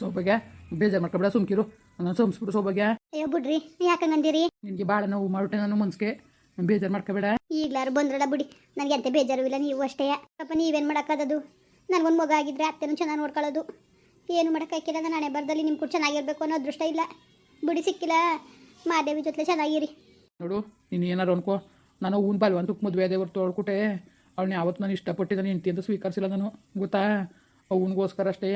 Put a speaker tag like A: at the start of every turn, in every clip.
A: ಸೌಭಾಗ್ಯ ಬೇಜಾರು ಮಾಡ್ಕೊಬೇಡ ಸುಮ್ಕಿರು. ನಾನು ಸಂಸ್ಬಿಡು ಸೋಬಗೆ.
B: ಅಯ್ಯೋ ಬಿಡ್ರಿ ಯಾಕಂಗಂದಿರಿ
A: ನಿನಗೆ ಭಾಳ ನೋವು ಮಾಡ್ಬಿಟ್ಟೆ ನಾನು ಮನ್ಸಿಗೆ. ಬೇಜಾರು ಮಾಡ್ಕೋಬೇಡ.
B: ಈಗ್ಲಾರು ಬಂದ್ರಲ್ಲ ಬಿಡಿ ನನಗೆ ಅಂತ ಬೇಜಾರು ಇಲ್ಲ ನೀವು ಅಷ್ಟೇ. ಪಾಪ ನೀವೇನು ಮಾಡೋಕ್ಕಾಗದು ನನಗೊಂದು ಮಗ ಆಗಿದ್ರೆ ಅತ್ತೆನೂ ಚೆನ್ನಾಗಿ ನೋಡ್ಕೊಳ್ಳೋದು. ಏನು ಮಾಡೋಕ್ಕಾಗಿಲ್ಲ ನಾನು ಹಣೆ ಬರ್ದಲ್ಲಿ ನಿಮ್ಮ ಕೂಡ ಚೆನ್ನಾಗಿರ್ಬೇಕು ಅನ್ನೋ ಅದೃಷ್ಟ ಇಲ್ಲ. ಬಿಡಿ ಸಿಕ್ಕಿಲ್ಲ. ಮಾದೇವಿ ಜೊತೆ ಚೆನ್ನಾಗಿರಿ.
A: ನೋಡು ನೀನು ಏನಾರು ಅನ್ಕೋ. ನಾನು ಹೂನ್ ಬಲ್ವಂತಕ್ಕೆ ಮದುವೆ ಹೊರ್ತು ತೊಳ್ಕೊಟ್ಟೆ ಅವಳನ್ನ ಯಾವತ್ತು ನಾನು ಇಷ್ಟಪಟ್ಟಿದ್ದಾನೆ ಹೆಂಡತಿ ಅಂತ ಸ್ವೀಕರಿಸಿಲ್ಲ ನಾನು ಗೊತ್ತಾ? ಅವನಿಗೋಸ್ಕರ ಅಷ್ಟೇ.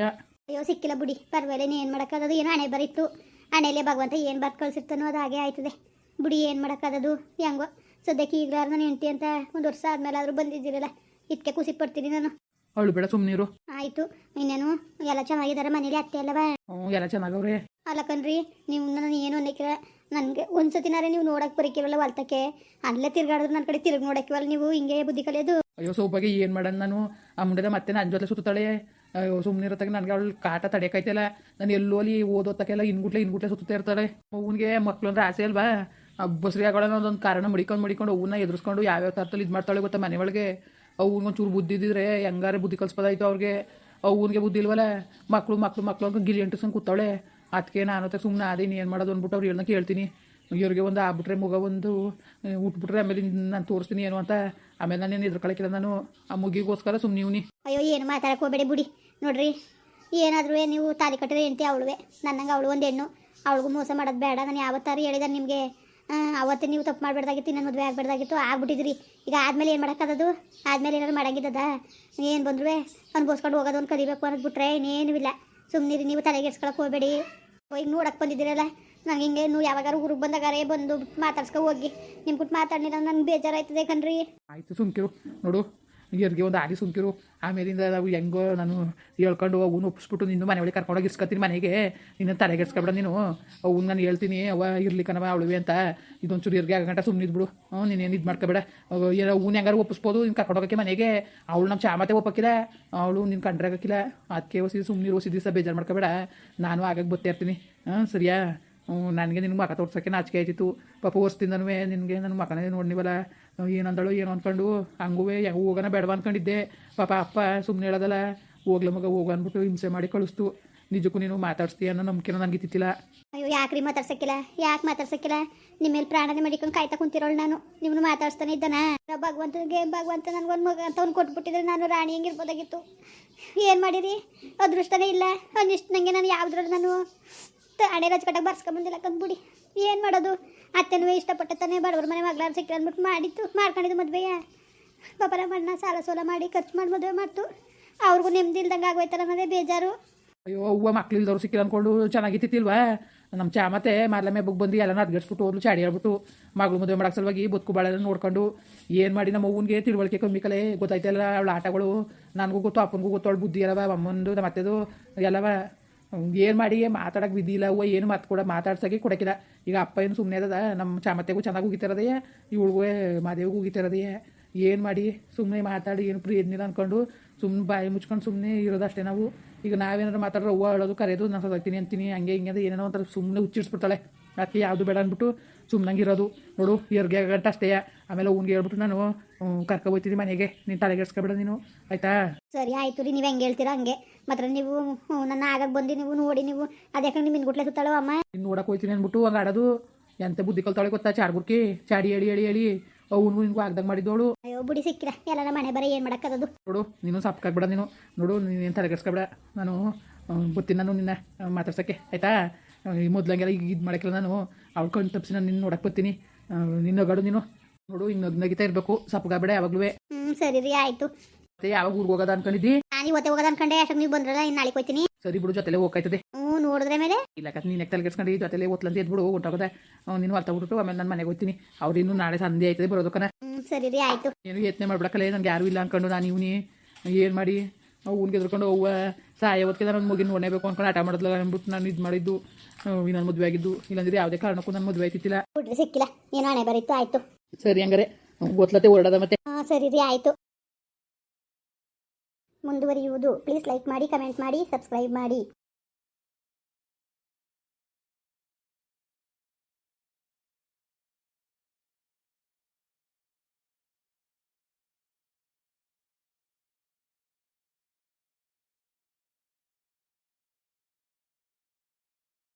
B: ಅಯ್ಯೋ ಸಿಕ್ಕಿಲ್ಲ ಬಿಡಿ. ಪರವಾಗಿಲ್ಲ ಏನು ಮಾಡೋಕ್ಕಾಗದು ಏನೋ ಹಣೆ ಬರೀತು? ಹಣೆಯಲ್ಲೇ ಭಗವಂತ ಏನು ಬರ್ತು ಕಳಿಸಿರ್ತಾನೋ ಅದು ಹಾಗೆ ಆಯ್ತದೆ. ಬಿಡಿ ಏನು ಮಾಡೋಕ್ಕಾಗದು ಹೆಂಗೋ. ಸದ್ಯಕ್ಕೆ ಈಗಲಾರ ನಾನು ಹೆಂಡತಿ ಅಂತ ಒಂದು ವರ್ಷ ಆದಮೇಲೆ ಆದರೂ ಬಂದಿದ್ದೀರಲ್ಲ. ಇದಕ್ಕೆ ಖುಷಿ ಪಡ್ತೀನಿ ನಾನು.
A: ಅವಳು ಬೇಡ ಸುಮ್ಮನಿರು
B: ಆಯಿತು. ಇನ್ನೇನು? ಎಲ್ಲ ಚೆನ್ನಾಗಿದ್ದಾರೆ ಮನೇಲಿ ಅತ್ತೆ ಅಲ್ಲವಾ
A: ಹ್ಞೂ ಎಲ್ಲ ಚೆನ್ನಾಗವ್ರೆ.
B: ಅಲ್ಲ ಕಣ್ರಿ ನೀವು ನನ್ನ ಏನು ಅನ್ನಕ್ಕಿರ? ನನಗೆ ಒಂದು ಸತಿನಾರೆ ನೀವು ನೋಡಕ್ಕೆ ಬರೀಕಿರಲ್ಲ ಹೊಲ್ತಕ್ಕೆ. ಅಲ್ಲೇ ತಿರ್ಗಾಡಿದ್ರೆ ನನ್ನ ಕಡೆ ತಿರುಗಿ ನೋಡಕ್ಕಿವಲ್ಲ ನೀವು. ಹಿಂಗೆ ಬುದ್ಧಿ ಕಲಿಯೋದು.
A: ಅಯ್ಯೋ ಸೋಪಾಗಿ ಏನು ಮಾಡೋಣ ನಾನು? ಆ ಮುಂಡದ ಮತ್ತೆ ನನ್ನ ಜೊತೆ ಸುತ್ತಾಳೆ ಸುಮ್ಮನೆ ಇರತ್ತಾಗ ನನಗೆ ಅವಳು ಕಾಟ ತಡೆಯಕೈತಲ್ಲ ನಾನು ಎಲ್ಲೋಲಿ ಅಲ್ಲಿ ಓದೋತಕ್ಕೆಲ್ಲ ಇನ್ಗುಟ್ಲೆ ಇನ್ಗುಟ್ಲೆ ಸುತ್ತ ಇರ್ತಾಳೆ. ಅವನಿಗೆ ಮಕ್ಳು ಅಂದ್ರೆ ಆಸೆ ಅಲ್ವಾ? ಬಸ್ರಿ ಆಗೋಣ ಒಂದೊಂದು ಕಾರಣ ಮಡಿಕೊಂಡು ಮಡಿಕೊಂಡು ಅವನ್ನ ಎದುರಿಸ್ಕೊಂಡು ಯಾವ್ಯಾವ ಥರದಲ್ಲಿ ಇದು ಮಾಡ್ತಾಳೆ ಗೊತ್ತಾ ಮನೆ ಒಳಗೆ ಅವ್ನಿಗೊಂಚೂರು ಬುದ್ಧಿ ಇದ್ದಿದ್ರೆ ಹೆಂಗಾರೆ ಬುದ್ಧಿ ಕಲ್ಸ್ಬೋದಾಯ್ತು ಅವ್ರಿಗೆ? ಅವ್ನಿಗೆ ಬುದ್ಧಿ ಇಲ್ವಲ್ಲ? ಮಕ್ಕಳು ಮಕ್ಕಳು ಮಕ್ಕಳು ಅಂತ ಗಿಲಿ ಅಂಟಿಸ್ಕೊಂಡು ಕೂತಾಳೆ ಅದಕ್ಕೆ ನಾನು ಸುಮ್ಮನೆ ಅದೇ ಏನು ಮಾಡೋದು ಅಂದ್ಬಿಟ್ಟು ಅವ್ರು ಹೇಳ್ದಂಗೆ ಕೇಳ್ತೀನಿ. ಇವ್ರಿಗೆ ಒಂದು ಆಗ್ಬಿಟ್ರೆ ಮುಗ ಒಂದು ಉಟ್ಬಿಟ್ರೆ ಆಮೇಲೆ ನಾನು ತೋರಿಸ್ತೀನಿ ಏನು ಅಂತ. ಆಮೇಲೆ ನಾನೇನು ಎದುರ್ಕೊಳಕ್ಕಿಲ್ಲ ನಾನು. ಆ ಮುಗಿಗೋಸ್ಕರ ಸುಮ್ಮನೆ ಇವ್ನಿ
B: ಅಯ್ಯೋ, ಏನು ಮಾತಾಡಕ್ಕೆ ಹೋಗಬೇಡಿ ಬಿಡಿ. ನೋಡ್ರಿ, ಏನಾದರೂ ನೀವು ತಾಲಿ ಕಟ್ಟಿದ್ರೆ ಹೆಂಡತಿ ಅವಳುವೆ. ನನ್ನಂಗೆ ಅವಳು ಒಂದು ಹೆಣ್ಣು. ಅವಳಿಗೂ ಮೋಸ ಮಾಡೋದು ಬೇಡ. ನಾನು ಯಾವತ್ತಾರು ಹೇಳಿದ ನಿಮಗೆ. ಅವತ್ತೇ ನೀವು ತಪ್ಪು ಮಾಡಬೇಡ್ದಾಗಿತ್ತು ನನ್ನ ಮದುವೆ ಆಗಬೇಡ್ದಾಗಿತ್ತು. ಆಗ್ಬಿಟ್ಟಿದ್ರಿ. ಈಗ ಆದಮೇಲೆ ಏನು ಮಾಡೋಕ್ಕದದು ಆದಮೇಲೆ ಏನಾದ್ರು ಮಾಡಂಗಿದ್ದದ? ಏನು ಬಂದ್ರು ಬೋಸ್ಕೊಂಡು ಹೋಗೋದು ಒಂದು ಕಲಿಬೇಕು ಅನ್ನೋದು ಬಿಟ್ರೆ ಇನ್ನೇನೂ ಇಲ್ಲ. ಸುಮ್ಮನಿರಿ ನೀವು ತಲೆಗೆಡ್ಸ್ಕೊಳಕ್ಕೆ ಹೋಗಬೇಡಿ. ಈಗ ನೋಡಕ್ಕೆ ಬಂದಿದ್ದೀರಲ್ಲ? ನಂಗೆ ಹಿಂಗೆ ನೀವು ಯಾವಾಗಾರು ಊರಿಗೆ ಬಂದಾಗಾರೆ ಬಂದು ಮಾತಾಡ್ಸ್ಕೊ ಹೋಗಿ. ನಿಮ್ಮ ಕುಟ್ ಮಾತಾಡಿಲ್ಲ ನಂಗೆ ಬೇಜಾರಾಯ್ತದೆ ಕಣ್ರಿ.
A: ಆಯಿತು ಸುಮ್ಕಿರು, ನೋಡು ಇರ್ಗೆ ಒಂದು ಆಡಿ ಸುಮ್ಕಿರು. ಆಮೇಲಿಂದ ನಾವು ಹೆಂಗೋ ನಾನು ಹೇಳ್ಕೊಂಡು ಅವನು ಒಪ್ಪಿಸ್ಬಿಟ್ಟು ನಿನ್ನ ಮನೆ ಒಳಗೆ ಕರ್ಕೊಂಡೋಗಿ ಇರ್ಸ್ಕತ್ತೀನಿ ಮನೆಗೆ. ನಿನ್ನ ತಲೆಗೆಡ್ಸ್ಕೊಬೇಡ ನೀನು. ಅವ್ನು ನಾನು ಹೇಳ್ತೀನಿ ಅವ ಇರ್ಲಿ ಕಣವ ಅವಳುವೆ ಅಂತ. ಇದೊಂದು ಚೂರು ಇರ್ಗೆ ಆಗಂಟ ಸುಮ್ಮನೆ ಇದ್ಬಿಡು ಹ್ಞೂ, ನೀನೇನು ಇದು ಮಾಡ್ಕೋಬೇಡ. ಏನೋ ಅವ್ನು ಹೆಂಗಾರು ಒಪ್ಪಿಸ್ಬೋದು ನೀನು ಕರ್ಕೊಂಡೋಗಕ್ಕೆ ಮನೆಗೆ. ಅವಳು ನಮ್ಮ ಚಾಮತೆ ಒಪ್ಪಕ್ಕಿಲ್ಲ ಅವಳು ನಿನ್ನ ಕಂಡ್ರಾಗಕ್ಕಿಲ್ಲ ಅದಕ್ಕೆ ಸುಮ್ಮನೆ ಹೊಸಿ ದಿವಸ ಬೇಜಾರು ಮಾಡ್ಕೋಬೇಡ. ನಾನು ಆಗಾಗ ಬರ್ತಾ ಇರ್ತೀನಿ. ಹಾಂ ಸರಿಯಾ? ನನಗೆ ನಿನ್ನ ಮಕ ತೋರ್ಸೋಕೆ ನಾಚಿಕೆ ಆಯ್ತಿತ್ತು. ಪಾಪ ವರ್ಷದಿಂದನೂ ನಿನಗೆ ನನ್ನ ಮಕನೇ ನೋಡ್ನಿವಲ್ಲ. ಏನಂದಳು ಏನು ಅಂದ್ಕೊಂಡು ಹಂಗೂ ಹೆಂಗೆ ಹೋಗೋಣ ಬೇಡವ ಅಂದ್ಕೊಂಡಿದ್ದೆ ಪಾಪ ಅಪ್ಪ ಸುಮ್ಮನೆ ಹೇಳೋದಲ್ಲ, ಹೋಗ್ಲ ಮಗ, ಹೋಗು ಅಂದ್ಬಿಟ್ಟು ಹಿಂಸೆ ಮಾಡಿ ಕಳಿಸ್ತು. ನಿಜಕ್ಕೂ ನೀನು ಮಾತಾಡ್ಸ್ತೀಯ ಅನ್ನೋ ನಂಬಿಕೆನ ನನಗೆ ಇತ್ತಿಲ್ಲ
B: ಅಯ್ಯೋ ಯಾಕ್ರಿ ಮಾತಾಡ್ಸಕ್ಕಿಲ್ಲ? ಯಾಕೆ ಮಾತಾಡ್ಸಕ್ಕಿಲ್ಲ? ನಿಮ್ಮ ಮೇಲೆ ಪ್ರಾಣನೇ ಮಡಿಕೊಂಡು ಕಾಯ್ತಾ ಕುಂತಿರೋಳು ನಾನು. ನಿಮ್ಮನ್ನು ಮಾತಾಡ್ಸ್ತಾನೆ ಇದ್ದಾನ. ಭಗವಂತನಿಗೆ ಭಗವಂತ ನನಗೊಂದು ಮಗ ಅಂತ ಅವ್ನು ಕೊಟ್ಬಿಟ್ಟಿದ್ರೆ ನಾನು ರಾಣಿ ಹೆಂಗಿರ್ಬೋದಾಗಿತ್ತು. ಏನು ಮಾಡಿರಿ? ಅದೃಷ್ಟನೇ ಇಲ್ಲ. ಒಂದಿಷ್ಟು ನನಗೆ ನಾನು ಯಾವುದ್ರಲ್ಲಿ ನಾನು ತ- ಹಣೆ ರಚ್ಕಟ್ಟಾಗ ಬರ್ಸ್ಕೊಂಬಂದಿಲ್ಲ ಕಂದ್ಬಿಡಿ. ಏನು ಮಾಡೋದು? ಅತ್ತೆನೂ ಇಷ್ಟಪಟ್ಟ ತಾನೇ ಬಡವರ ಮನೆ ಮಗ್ಲಾರ ಸಿಕ್ಕಿ ಅಂದ್ಬಿಟ್ಟು ಮಾಡಿತ್ತು ಮಾಡ್ಕೊಂಡಿದ್ದು ಮದುವೆಯ. ಪಾಪ ಮಣ್ಣ ಸಾಲ ಸೋಲ ಮಾಡಿ ಖರ್ಚು ಮಾಡಿ ಮದುವೆ ಮಾಡ್ತು. ಅವ್ರಿಗೂ ನೆಮ್ಮದಿ ಇಲ್ದಂಗೆ ಆಗೋಯ್ತಲ್ಲ ಅನ್ನೋದೇ ಬೇಜಾರು.
A: ಅಯ್ಯೋ, ಅವ್ವ ಮಕ್ಳಿಲ್ದವ್ರು ಸಿಕ್ಕಿಲ್ಲ ಅಂದ್ಕೊಂಡು ಚೆನ್ನಾಗಿತ್ತಿಲ್ವಾ ನಮ್ಮ ಚಾ ಮತ್ತೆ ಮಾರ್ಲಮೆ ಬುಕ್ ಬಂದು ಎಲ್ಲ ಅದ್ಗಡ್ಸ್ಬಿಟ್ಟು ಹೋದ್ಲು, ಚಾಡಿ ಹೇಳ್ಬಿಟ್ಟು ಮಗಳು ಮದುವೆ ಮಾಡಕ್ಕೆ ಸಲುವಾಗಿ ಬದುಕು ಬಾಳೆಲ್ಲ ನೋಡ್ಕೊಂಡು ಏನು ಮಾಡಿ ನಮ್ಮ ಅವ್ವನಿಗೆ ತಿಳುವಳಿಕೆ ಕಮ್ಮಿ ಕಲೆ. ಗೊತ್ತಾಯ್ತಲ್ಲ, ಅವಳ ಆಟಗಳು, ನನಗೂ ಗೊತ್ತು, ಅಪ್ಪನಿಗೂ ಗೊತ್ತು, ಅವಳು ಬುದ್ಧಿ ಅಲ್ಲವ, ಅಮ್ಮಂದು ನಮ್ಮ ಅತ್ತೆದು ಎಲ್ಲವ. ಏನು ಮಾಡಿ ಮಾತಾಡಕ್ಕೆ ವಿಧಿ ಇಲ್ಲ, ಅವ್ವ ಏನು ಮಾತು ಕೂಡ ಮಾತಾಡ್ಸೋಕೆ ಕೊಡಕಿಲ್ಲ. ಈಗ ಅಪ್ಪ ಏನು ಸುಮ್ಮನೆ ಅದ ನಮ್ಮ ಚಾಮತ್ತೆಗೂ ಚೆನ್ನಾಗಿ ಉಗಿತಿರೋದೇ ಇವಳಿಗೂ ಮಾದೇವಿಗೂ ಉಗಿತಿರೋದೇ ಏನು ಮಾಡಿ ಸುಮ್ಮನೆ ಮಾತಾಡಿ, ಏನು ಪ್ರಿಯದ್ನಿಲ್ಲ ಅಂದ್ಕೊಂಡು ಸುಮ್ಮನೆ ಬಾಯಿ ಮುಚ್ಕೊಂಡು ಸುಮ್ಮನೆ ಇರೋದಷ್ಟೇ ನಾವು. ಈಗ ನಾವೇನಾದ್ರು ಮಾತಾಡ್ರೆ ಹೂವು ಹೇಳೋದು, ಕರೆಯೋದು, ನಾನು ಸದಾಗ್ತೀನಿ ಅಂತೀನಿ, ಹಂಗೆ ಹಿಂಗೆ ಏನೇನೋ ಒಂಥರ ಸುಮ್ಮನೆ ಹುಚ್ಚಿಡ್ಸ್ಬಿಡ್ತಾಳೆ. ಅದಕ್ಕೆ ಯಾವುದು ಬೇಡ ಅಂದ್ಬಿಟ್ಟು ಸುಮ್ಮನಂಗೆ ಇರೋದು. ನೋಡು ಎರ್ಗೆ ಗಂಟ ಅಷ್ಟೇ. ಆಮೇಲೆ ಅವ್ನಿಗೆ ಹೇಳ್ಬಿಟ್ಟು ನಾನು ಕರ್ಕೊ ಹೋಗ್ತೀನಿ ಮನೆಗೆ. ನೀನು ತಲೆಗೆಡ್ಸ್ಕೊಬೇಡ ನೀನು. ಆಯ್ತಾ?
B: ಸರಿ ಆಯ್ತು ರೀ. ನೀವು ಹೆಂಗೆ ಹೇಳ್ತೀರಾ ಹಂಗೆ. ಮಾತ್ರ ನೀವು ನನ್ನ ಆಗಕ್ಕೆ ಬಂದು ನೀವು ನೋಡಿ ನೀವು. ಅದ್ಯಾಕೆ ನಿಮ್ಮ ಗುಟ್ಲೆ ಸುತ್ತಾಳೋ ಅಮ್ಮ?
A: ನೀನು ನೋಡಕ್ಕೆ ಹೋಗ್ತೀನಿ ಅಂದ್ಬಿಟ್ಟು ಹಂಗೆ ಆಡೋದು. ಎಂತ ಬುದ್ಧಿ ಕಲ್ತಾಳೆ ಗೊತ್ತಾ? ಚಾಡ್ಗುರ್ಕಿ ಚಾಡಿ ಹೇಳಿ ಹೇಳಿ ಹೇಳಿ. ಅವನು ನಿನ್ಗೂ ಆಗ್ದಂಗೆ ಮಾಡಿದ್ದೋಳು.
B: ಅಯ್ಯೋ ಬಿಡಿ ಸಿಕ್ಕಿರ. ಎಲ್ಲ ಮನೆ ಬರೀ ಏನು ಮಾಡೋಕ್ಕದು
A: ನೋಡು ನೀನು ಸಪ್ಕಾಗ್ಬೇಡ ನೀನು. ನೋಡು ನೀನು ತಲೆಗೆಡ್ಸ್ಕೊಬೇಡ ನಾನು ಬುತ್ತಿನ ಬರ್ತೀನಿ ನಾನು ನಿನ್ನ ಮಾತಾಡ್ಸೋಕ್ಕೆ. ಆಯಿತಾ? ಈ ಮೊದ್ಲಂಗೆಲ್ಲ ಈಗ ಇದು ಮಾಡೋಕ್ಕೆಲ್ಲ ನಾನು. ಅವ್ಕೊಂಡು ತಪ್ಪಿಸಿ ನಾನು ನಿನ್ನ ನೋಡಕ್ಕೆ ಬರ್ತೀನಿ. ಆ, ನಿನ್ನ ಗಾಡು ನೀನು. ನೋಡು ಹಿಂಗೆ ನಗ್ ನಗಿತಾ ಇರಬೇಕು. ಸಪ್ಗಾಬೇಡ ಯಾವಾಗಲೂ.
B: ಹ್ಞೂ ಸರಿ ರೀ ಆಯ್ತು.
A: ಮತ್ತೆ ಯಾವಾಗ ಊರಿಗೆ ಹೋಗೋದ ಅನ್ಕೊಂಡಿದ್ದಿ?
B: ನಾನು ಇವತ್ತೇ ಹೋಗೋದ ಅನ್ಕೊಂಡೆ ಅಷ್ಟಕ್ಕೆ ನೀವು ಬಂದ್ರಲ್ಲ ಇನ್ನು ನಾಳೆ ಹೋಗ್ತೀನಿ
A: ಸರಿ ಬಿಡು ಜೊತೆಲೆ ಹೋಗ್ತದೆ
B: ಹ್ಞೂ ನೋಡಿದ್ರೆ ಮೇಲೆ.
A: ಇಲ್ಲ ಕತ್ ನೀನು ತಲೆಗೆಡ್ಸ್ಕೊಂಡು ಜೊತೆಲೆ ಓದ್ಲಂತ ಎದ್ಬಿಡು ಹೊಂಟೋಗದೆ. ನೀನು ಅರ್ಥ ಬಿಟ್ಟು ಆಮೇಲೆ ನಾನು ಮನೆಗೆ ಹೋಗ್ತೀನಿ ಅವ್ರು ಇನ್ನೂ ನಾಳೆ ಸಂಧೆ ಆಯ್ತದೆ ಬರೋದಕ್ಕನ
B: ಹ್ಞೂ ಸರಿ ರೀ ಆಯ್ತು.
A: ಏನು ಯತ್ನೆ ಮಾಡ್ಬೇಕಲ್ಲ ನನಗೆ ಯಾರು ಇಲ್ಲ ಅನ್ಕೊಂಡು ನಾನು ಇವನಿ ಏನು ಮಾಡಿ? ಅವ್ನಿಗೆ ಎದ್ಕೊಂಡು ಅವ್ವ ಸಹಾಯ ಹೊತ್ತಿಗೆ ನಾನು ಮಗಿನ ಹೊಣೆಬೇಕು ಅನ್ಕೊಂಡು ಆಟ ಮಾಡಿದ್ಲ ಅಂದ್ಬಿಟ್ಟು ನಾನು ಇದು ಮಾಡಿದ್ದು ಇನ್ನೊಂದು ಮದುವೆ ಆಗಿದ್ದು ಇಲ್ಲಾಂದ್ರೆ ಯಾವುದೇ ಕಾರಣಕ್ಕೂ ನನ್ನ ಮದುವೆ
B: ಆಯ್ತಿಲ್ಲ ಸಿಕ್ಕಿಲ್ಲ ಏನೋ ಹಣೆ ಬರೀತು ಆಯ್ತು.
A: ಸರಿ ಹಂಗಾರೆ ಗೊತ್ತಲತ್ತೆ ಓಡಾದ ಮತ್ತೆ.
B: ಸರಿ ರೀ ಆಯ್ತು. ಮುಂದುವರಿಯುವುದು. ಪ್ಲೀಸ್ ಲೈಕ್ ಮಾಡಿ ಕಮೆಂಟ್ ಮಾಡಿ ಸಬ್ಸ್ಕ್ರೈಬ್ ಮಾಡಿ.